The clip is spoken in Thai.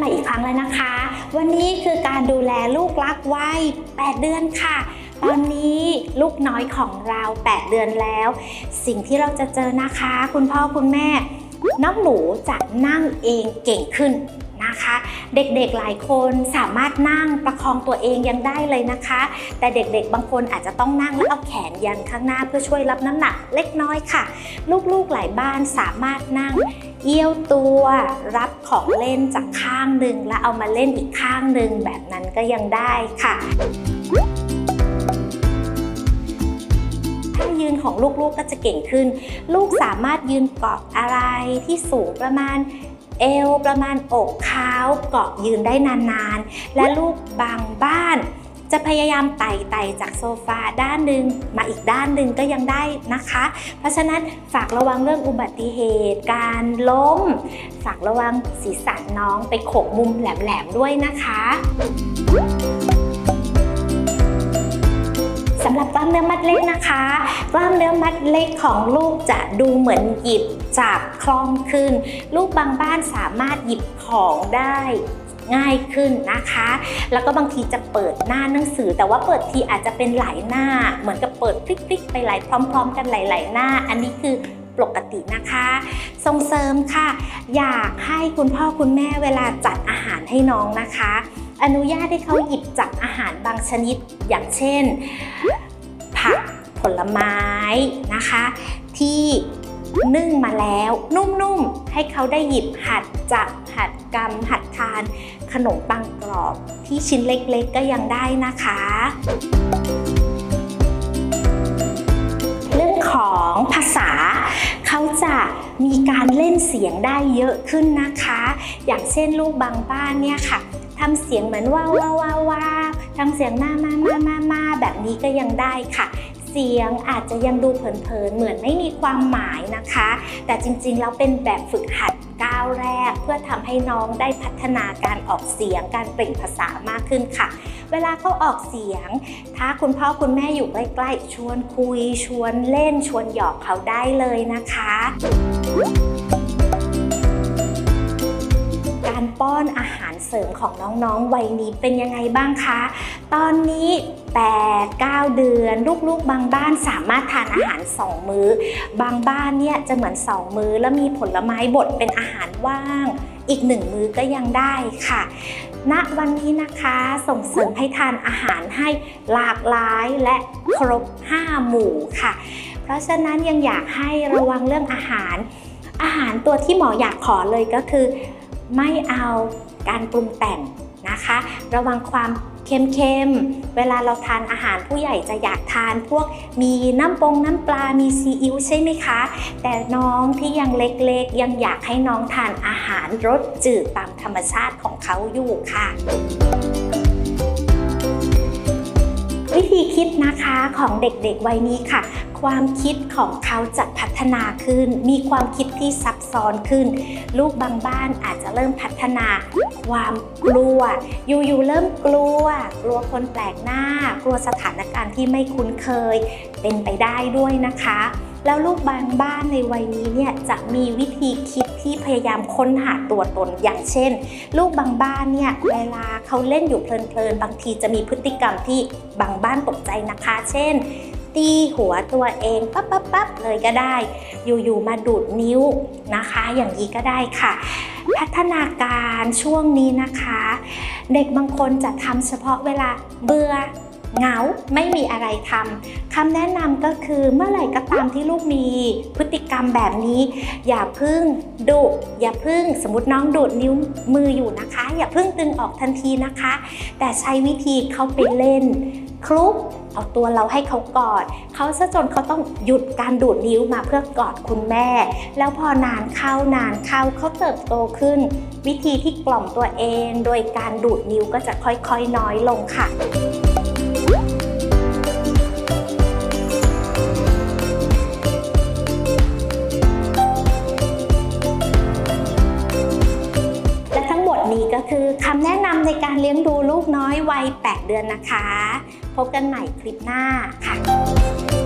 แล้วนะคะ วันนี้คือการดูแลลูกรักวัย8เดือนค่ะ ตอนนี้ลูกน้อยของเรา 8 เดือนแล้ว สิ่งที่เราจะเจอนะคะ คุณพ่อคุณแม่ น้องหนูจะนั่งเองเก่งขึ้น นะคะ เด็กๆหลายคนสามารถนั่งประคองตัวเองยังได้เลยนะคะ แต่เด็กๆ บางคนอาจจะต้องนั่งแล้วเอาแขนยันข้างหน้าเพื่อช่วยรับน้ำหนักเล็กน้อยค่ะ ลูกๆหลายบ้านสามารถนั่งเอี้ยวตัวรับของเล่นจากข้างหนึ่งแล้วเอามาเล่นอีกข้างหนึ่งแบบนั้นก็ยังได้ค่ะท่ายืนของลูกๆก็จะเก่งขึ้น ลูกสามารถยืนเกาะอะไรที่สูงประมาณ เอวประมาณอกเท้าเกาะยืนได้นานๆ และลูกบางบ้าน จะพยายามไต่ไต่จากโซฟาด้านหนึ่งมาอีกด้านหนึ่งก็ยังได้นะคะ เพราะฉะนั้นฝากระวังเรื่องอุบัติเหตุ การล้ม ฝากระวังศีรษะน้องไปโขกมุมแหลมๆด้วยนะคะสำหรับกล้ามเนื้อมัดเล็กนะคะ กล้ามเนื้อมัดเล็กของลูกจะดูเหมือนหยิบ จับคล่องขึ้น ลูกบางบ้านสามารถหยิบของได้ง่ายขึ้นนะคะ แล้วก็บางทีจะเปิดหน้าหนังสือ แต่ว่าเปิดทีอาจจะเป็นหลายหน้า เหมือนกับเปิดพลิกๆ ไปหลายพร้อม ๆ กันหลาย ๆ หน้า อันนี้คือปกตินะคะ ส่งเสริมค่ะ อยากให้คุณพ่อคุณแม่เวลาจัดอาหารให้น้องนะคะ อนุญาตให้เขาหยิบจับอาหารบางชนิดอย่างเช่น ผักผลไม้นะคะ ที่ นึ่งมาแล้วนุ่มๆ ให้เขาได้หยิบหัดจับหัดกำหัดทาน ขนมปังกรอบที่ชิ้นเล็กๆก็ยังได้นะคะ เรื่องของภาษาเขาจะมีการเล่นเสียงได้เยอะขึ้นนะคะ อย่างเช่นลูกบางบ้านเนี่ยค่ะทำเสียงเหมือนว้าวว้าวว้าวทำเสียงมามามามามาแบบนี้ก็ยังได้ค่ะ เสียงอาจจะยังดูเผินๆ เหมือนไม่มีความหมายนะคะ แต่จริงๆ แล้วเป็นแบบฝึกหัดก้าวแรก เพื่อทำให้น้องได้พัฒนาการออกเสียงการเปล่งภาษามากขึ้นค่ะ เวลาเขาออกเสียง ถ้าคุณพ่อคุณแม่อยู่ใกล้ๆ ชวนคุย ชวนเล่น ชวนหยอกเขาได้เลยนะคะการป้อนอาหาร เสริมของน้องๆ วัยนี้เป็นยังไงบ้างคะ ตอนนี้ 8 9 เดือน ลูกๆ บางบ้านสามารถทานอาหาร 2 มื้อ บางบ้านเนี่ยจะเหมือน 2 มื้อ แล้วมีผลไม้บดเป็นอาหารว่างอีก1มื้อก็ยังได้ค่ะ ณ วันนี้นะคะส่งเสริมให้ทานอาหารให้หลากหลายและครบ 5 หมู่ค่ะ เพราะฉะนั้นยังอยากให้ระวังเรื่องอาหาร อาหารตัวที่หมออยากขอเลยก็คือ ไม่เอา การปรุงแต่งนะคะ ระวังความเค็มๆ เวลาเราทานอาหารผู้ใหญ่จะอยากทานพวกมีน้ำปงน้ำปลา มีซีอิ๊วใช่ไหมคะ แต่น้องที่ยังเล็กๆ ยังอยากให้น้องทานอาหารรสจืดตามธรรมชาติของเขาอยู่ค่ะวิธีคิดนะคะของเด็กๆวัยนี้ค่ะ ความคิดของเขาจะพัฒนาขึ้น มีความคิดที่ซับซ้อนขึ้น ลูกบางบ้านอาจจะเริ่มพัฒนา ความกลัว อยู่ๆเริ่มกลัว กลัวคนแปลกหน้า กลัวสถานการณ์ที่ไม่คุ้นเคย เป็นไปได้ด้วยนะคะ แล้วลูกบางบ้านในวัยนี้เนี่ยจะมีวิธีคิดที่พยายามค้นหาตัวตนอย่างเช่น ลูกบางบ้านเนี่ยเวลาเขาเล่นอยู่เพลินๆบางทีจะมีพฤติกรรมที่บางบ้านตกใจนะคะ เช่น ตีหัวตัวเองปั๊บปั๊บปั๊บเลยก็ได้ อยู่ๆมาดูดนิ้วนะคะ อย่างนี้ก็ได้ค่ะ พัฒนาการช่วงนี้นะคะ เด็กบางคนจะทำเฉพาะเวลาเบื่อ เหงาไม่มีอะไรทำคำแนะนำก็คือเมื่อไหร่ก็ตามที่ลูกมีพฤติกรรมแบบนี้ อย่าพึ่งดุอย่าพึ่งสมมติน้องดูดนิ้วมืออยู่นะคะ อย่าพึ่งดึงออกทันทีนะคะ แต่ใช้วิธีเข้าไปเล่น คลุกเอาตัวเราให้เขากอด เขาซะจนเขาต้องหยุดการดูดนิ้วมาเพื่อกอดคุณแม่ แล้วพอนานเข้านานเข้าเขาเติบโตขึ้น วิธีที่กล่อมตัวเอง โดยการดูดนิ้วก็จะค่อยๆน้อยลงค่ะและ ก็คือคำแนะนำในการเลี้ยงดูลูกน้อยวัย 8 เดือนนะคะ พบกันใหม่คลิปหน้าค่ะ